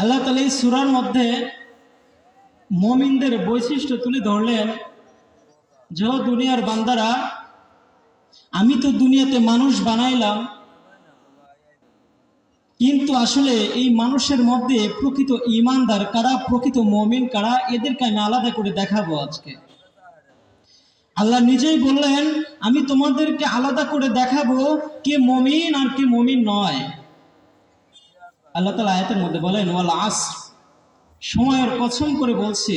আল্লাহ তালা এই সুরার মধ্যে মমিনদের বৈশিষ্ট্য তুলে ধরলেন যে দুনিয়ার বান্দারা, আমি তো দুনিয়াতে মানুষ বানাইলাম, কিন্তু আসলে এই মানুষের মধ্যে প্রকৃত ইমানদার কারা, প্রকৃত মমিন কারা, এদেরকে আমি আলাদা করে দেখাবো আজকে। আল্লাহ নিজেই বললেন, আমি তোমাদেরকে আলাদা করে দেখাবো কে মমিন আর কে মমিন নয়। আল্লাহ তালা আয়াতের মধ্যে বলেন, ওয়াল আস সময়ের কসম করে বলছে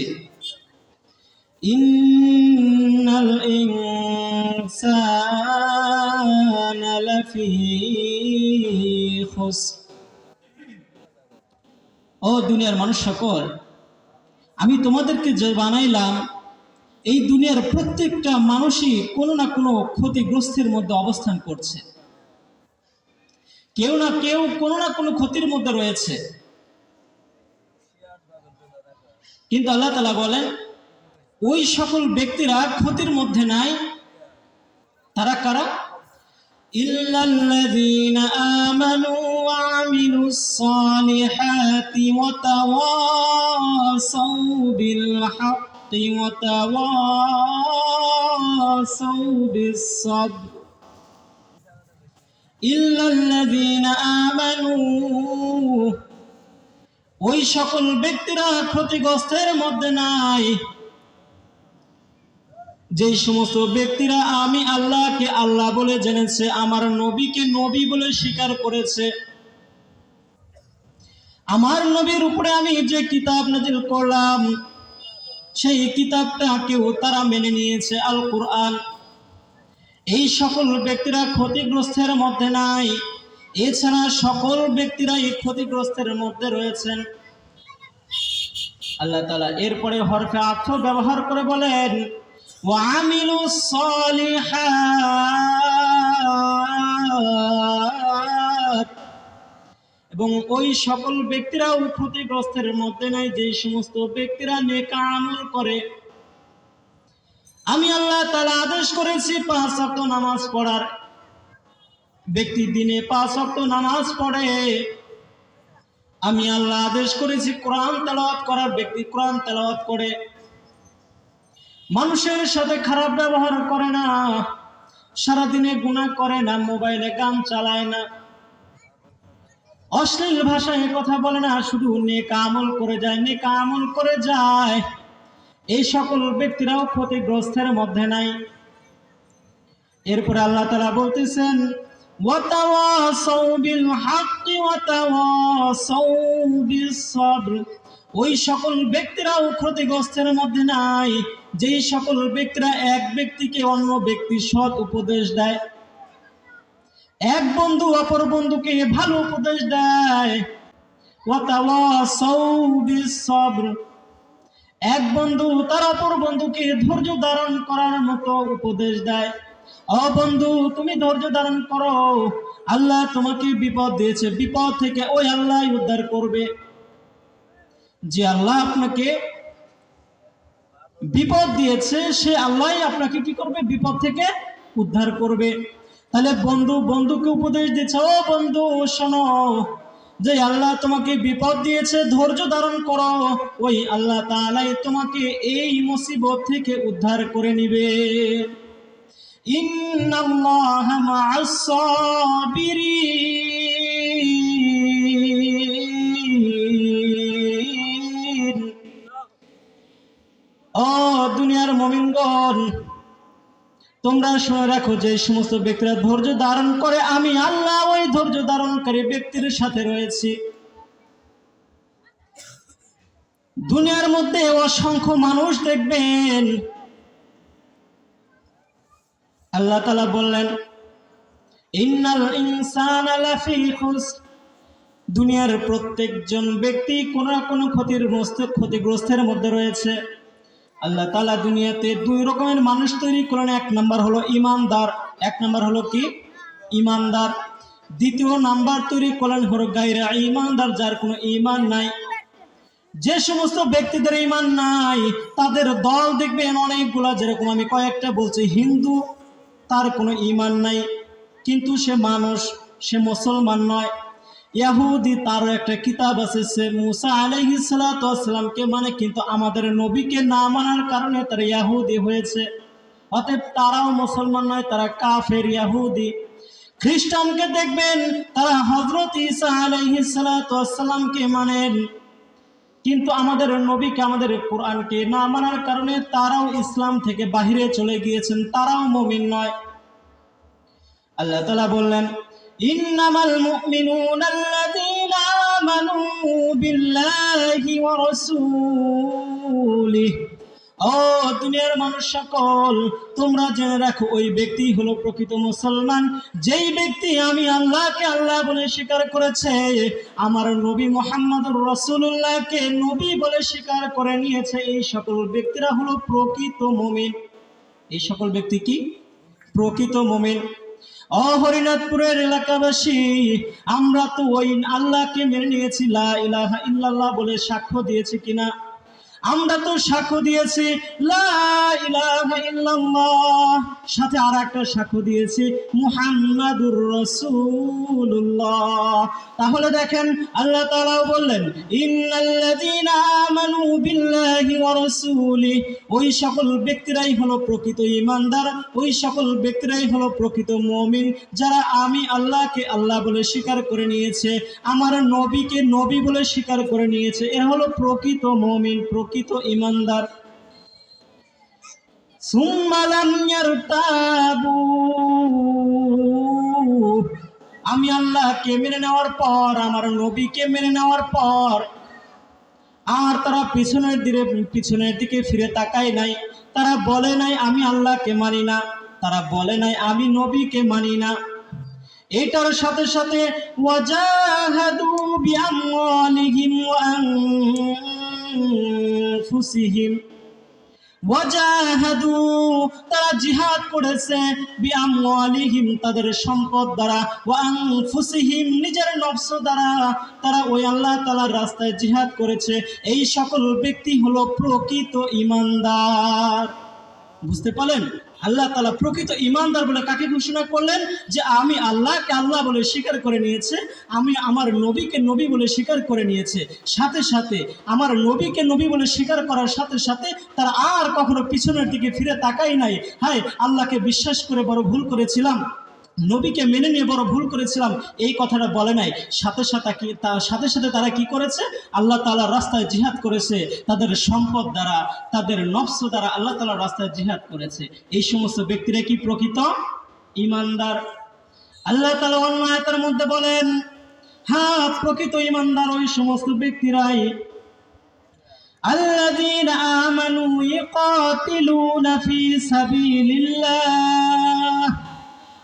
ও দুনিয়ার মানুষ সকল, আমি তোমাদেরকে যে বানাইলাম, এই দুনিয়ার প্রত্যেকটা মানুষই কোনো না কোনো ক্ষতিগ্রস্তের মধ্যে অবস্থান করছে। কেউ না কেউ কোনো না কোনো ক্ষতির মধ্যে রয়েছে। কিন্তু আল্লাহ তালা বলেন, ওই সকল ব্যক্তিরা ক্ষতির মধ্যে নাই। তারা কারা? ইল্লাল্লাযীনা ওই সকল ব্যক্তিরা ক্ষতিগ্রস্তের মধ্যে নাই। যে সমস্ত ব্যক্তিরা আমি আল্লাহকে আল্লাহ বলে জেনেছে, আমার নবীকে নবী বলে স্বীকার করেছে। আমার নবীর উপরে আমি যে কিতাব নাজিল করলাম, সেই কিতাবটা কেউ তারা মেনে নিয়েছে আল কোরআন এই সকল ব্যক্তিরা ক্ষতিগ্রস্তের মধ্যে নাই। এছাড়া সকল ব্যক্তিরাই ক্ষতিগ্রস্তের মধ্যে রয়েছেন। আল্লাহ তালা এরপরে হরফে আর্থ ব্যবহার করে বলেন এবং ওই সকল ব্যক্তিরাও ক্ষতিগ্রস্তের মধ্যে নাই যে সমস্ত ব্যক্তিরা নেকা আমল করে। আমি আল্লাহ তালা আদেশ করেছি পাঁচ অক্ট নামাজ পড়ার। ব্যক্তি দিনে পাঁচ অক্ট নামাজ পড়ে। আমি আল্লাহ আদেশ করেছি কোরআন তেলাওয়াত করার, ব্যক্তি কোরআন তেলাওয়াত করে। মানুষের সাথে খারাপ ব্যবহার করে না, সারাদিনে গুণা করে না, মোবাইলে গান চালায় না। অশ্লীল ভাষায় কথা বলে না, শুধু নেকা আমল করে যায়, নেকা আমল করে যায়। এই সকল ব্যক্তিরাও ক্ষতিগ্রস্তের মধ্যে নাই। এরপরে আল্লাহ তালা বলতেছেন ওই সকল ব্যক্তিরাও ক্ষতিগ্রস্তের মধ্যে নাই, যেই সকল ব্যক্তিরা এক ব্যক্তিকে অন্য ব্যক্তি সৎ উপদেশ দেয়। এক বন্ধু অপর বন্ধুকে ভালো উপদেশ দেয়। ওয়াতাওয়াসাউ বিস সবর এক বন্ধু তার অপর বন্ধুকে ধৈর্য ধারণ করার মতো উপদেশ দেয়। ও বন্ধু, তুমি ধৈর্য ধারণ করো। আল্লাহ তোমাকে বিপদ দিয়েছে। বিপদ থেকে ওই আল্লাহ উদ্ধার করবে। যে আল্লাহ আপনাকে বিপদ দিয়েছে, সে আল্লাহ আপনাকে কি করবে? বিপদ থেকে উদ্ধার করবে। তাহলে বন্ধু, বন্ধুকে উপদেশ দিচ্ছে ও বন্ধু, শোনো। যে আল্লাহ তোমাকে বিপদ দিয়েছে, ধৈর্য ধারণ করো। ওই আল্লাহ তালাই তোমাকে এই মুসিবত থেকে উদ্ধার করে নিবে। ইন্নাল্লাহ মা'আস তোমরা শুনে রাখো যে সমস্ত ব্যক্তিরা ধৈর্য ধারণ করে, আমি আল্লাহ ওই ধৈর্য ধারণকারী ব্যক্তির সাথে রয়েছি। দুনিয়ার মধ্যে অসংখ্য মানুষ দেখবেন। আল্লাহ তালা বললেন, ইন্নাল ইনসান দুনিয়ার প্রত্যেকজন ব্যক্তি কোনো না কোনো ক্ষতির ক্ষতিগ্রস্তের মধ্যে রয়েছে। আল্লাহ তালা দুনিয়াতে দুই রকমের মানুষ তৈরি করলেন। এক নাম্বার হলো ইমানদার, এক নাম্বার হলো কি? ইমানদার। দ্বিতীয় নাম্বার তৈরি করলেন হলো গাইরা ইমানদার, যার কোনো ইমান নাই। যে সমস্ত ব্যক্তিদের ইমান নাই, তাদের দল দেখবেন অনেকগুলা। যেরকম আমি কয়েকটা বলছি, হিন্দু, তার কোনো ইমান নাই। কিন্তু সে মানুষ, সে মুসলমান নয়। ইয়াহুদি তারও একটা কিতাব আছে সে মুসা আলাইহিস সালাতু ওয়াসসালামকে মানে কিন্তু আমাদের নবীকে না মানার কারণে তারা ইয়াহুদি হয়েছে। অতএব তারাও মুসলমান নয়, তারা কাফের, ইয়াহুদি। খ্রিস্টানকে দেখবেন, তারা হজরত ঈসা আলাইহিস সালাতু ওয়াসসালামকে মানেন। কিন্তু আমাদের নবীকে, আমাদের কোরআনকে না মানার কারণে তারাও ইসলাম থেকে বাহিরে চলে গিয়েছেন, তারাও মমিন নয়। আল্লাহ তালা বললেন মুমিনুনা আল্লাযীনা আমানু বিল্লাহি ওয়া রাসূলিহি। ও দুনিয়ার মানুষ সকল, তোমরা জেনে রাখো, ওই ব্যক্তি হলো প্রকৃত মুসলমান। যেই ব্যক্তি আমি আল্লাহকে আল্লাহ বলে স্বীকার করেছে, আমার নবী মোহাম্মদুর রসুল্লাহকে নবী বলে স্বীকার করে নিয়েছে, এই সকল ব্যক্তিরা হলো প্রকৃত মুমিন। এই সকল ব্যক্তি কি? প্রকৃত মুমিন। ও হরিনাথপুরের এলাকাবাসী, আমরা তো ওই আল্লাহকে মেনে নিয়েছি, লা ইলাহা ইল্লাল্লাহ বলে সাক্ষ্য দিয়েছি কিনা? আমরা তো সাক্ষ্য দিয়েছি সাথে আর একটা সাক্ষ্য দিয়েছি, মুহাম্মাদুর রাসূলুল্লাহ। তাহলে দেখেন, আল্লাহ তাআলাও বললেন আমানু বিল্লাহি ওয়া রাসূলি ওই সকল ব্যক্তিরাই হলো প্রকৃত ঈমানদার, ওই সকল ব্যক্তিরাই হলো প্রকৃত মুমিন। যারা আমি আল্লাহকে আল্লাহ বলে স্বীকার করে নিয়েছে, আমার নবীকে নবী বলে স্বীকার করে নিয়েছে, এরা হলো প্রকৃত মুমিন, প্রকৃত সুম্মালাম ইয়ারতাবু। আমি আল্লাহকে মেনে নেওয়ার পর, আমার নবীকে মেনে নেওয়ার পর, আর তারা পিছনের দিকে পিছনের দিকে ফিরে তাকায় নাই। তারা বলে নাই, আমি আল্লাহকে মানি না। তারা বলে নাই, আমি নবীকে মানি না। এটার সাথে সাথে, ওয়াজাহাদু বিআমওয়ালিহিম ওয়া আনফুসিহিম ওয়াজাহাদু তারা জিহাদ করেছে বিআমওয়ালিহিম তাদের সম্পদ দ্বারা ওয়া আনফুসিহিম নিজের নফস দ্বারা। তারা ওই আল্লাহ তাআলার রাস্তায় জিহাদ করেছে। এই সকল ব্যক্তি হলো প্রকৃত ঈমানদার বুঝতে পারলেন? আল্লাহ তালা প্রকৃত ইমানদার বলে কাকে ঘোষণা করলেন? যে আমি আল্লাহকে আল্লাহ বলে স্বীকার করে নিয়েছে, আমি আমার নবীকে নবী বলে স্বীকার করে নিয়েছে। সাথে সাথে আমার নবীকে নবী বলে স্বীকার করার সাথে সাথে তারা আর কখনো পিছনের দিকে ফিরে তাকাই নাই। হায়, আল্লাহকে বিশ্বাস করে বড় ভুল করেছিলাম। নবীকে মেনে নিয়ে বড় ভুল করেছিলাম এই কথাটা বলে নাই সাথে সাথে কি তার সাথে সাথে তারা কি করেছে আল্লাহ তালার রাস্তায় জিহাদ করেছে তাদের সম্পদ দ্বারা তাদের নফস দ্বারা আল্লাহ তালার রাস্তায় জিহাদ করেছে এই সমস্ত ব্যক্তিরা কি প্রকৃত ইমানদার আল্লাহ তালা অন্য আয়াতের মধ্যে বলেন হ্যাঁ প্রকৃত ইমানদার ওই সমস্ত ব্যক্তিরাই الذين آمنوا يقاتلون في سبيل الله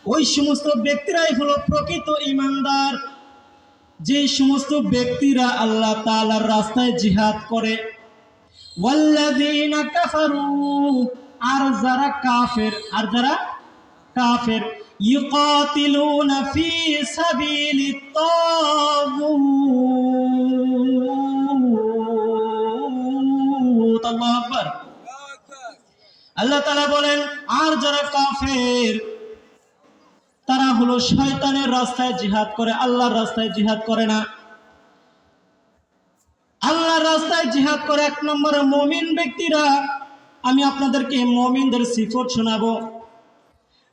ওই সমস্ত ব্যক্তিরাই হলো প্রকৃত ইমানদার। যে সমস্ত ব্যক্তিরা আল্লাহ তাআলার রাস্তায় জিহাদ করে আর যারা কাফের, আর যারা কাফের তাগুত আল্লাহু তাআলা বলেন, আর যারা কাফের হলো শয়তানের রাস্তায় জিহাদ করে, আল্লাহর রাস্তায় জিহাদ করে না। আল্লাহর রাস্তায় জিহাদ করে এক নম্বরে মমিন ব্যক্তিরা। আমি আপনাদেরকে মমিনদের সিফত শোনাবো।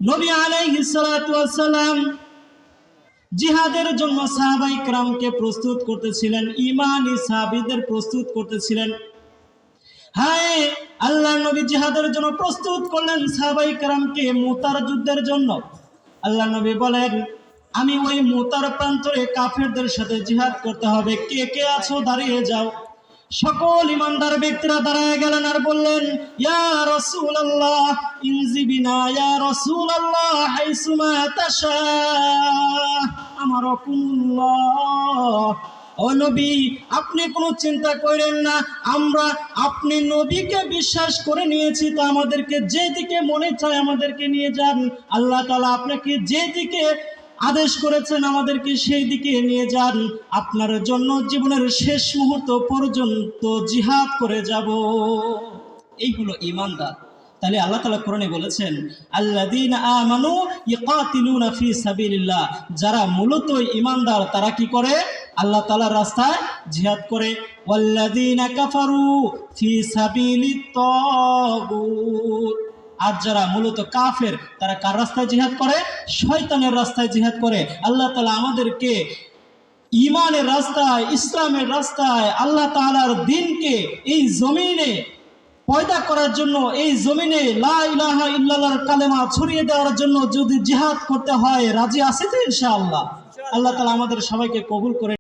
নবী আলাইহিস সালাতু জিহাদের জন্য সাহাবাই ক্রামকে প্রস্তুত করতেছিলেন ইমানি সাহাবিদের প্রস্তুত করতেছিলেন। হায় আল্লাহ নবী জিহাদের জন্য প্রস্তুত করলেন সাহাবাই কারামকে মুতার যুদ্ধের জন্য। আল্লাহ নবী বলেন, আমি ওই মোতার প্রান্তরে কাফেরদের সাথে জিহাদ করতে হবে। কে কে আছো? দাঁড়িয়ে যাও। সকল ইমানদার ব্যক্তিরা দাঁড়ায় গেলেন আর বললেন, ইয়া রসুল আল্লাহ ইয়া রসুল আল্লাহ আমার ও নবী, আপনি কোনো চিন্তা করেন না, আমরা আপনি নবীকে বিশ্বাস করে নিয়েছি, তো আমাদেরকে যেদিকে মনে চায় আমাদেরকে নিয়ে যান। আল্লাহ তালা আপনাকে যেদিকে আদেশ করেছেন আমাদেরকে সেই দিকে নিয়ে যান। আপনার জন্য জীবনের শেষ মুহূর্ত পর্যন্ত জিহাদ করে যাব। এই হলো ইমানদার তাহলে আল্লাহ তালা কোরআনে বলেছেন আল্লাদিন আমানু ইকাতিলুনা ফি সাবিলিল্লাহ। যারা মূলত ইমানদার তারা কি করে? আল্লাহ তাআলার রাস্তায় জিহাদ করে আর যারা মূলত কাফের, তারা কার রাস্তায় জিহাদ করে? শয়তানের রাস্তায় জিহাদ করে। আল্লাহ তাআলা আমাদেরকে ইমানের রাস্তায়, ইসলামের রাস্তায়, আল্লাহ তাআলার দিনকে এই জমিনে পয়দা করার জন্য, এই জমিনে লা ইলাহা ইল্লাল্লাহর কালেমা ছড়িয়ে দেওয়ার জন্য যদি জিহাদ করতে হয়, রাজি আছে তো ইনশাআল্লাহ? আল্লাহ তালা আমাদের সবাইকে কবুল করে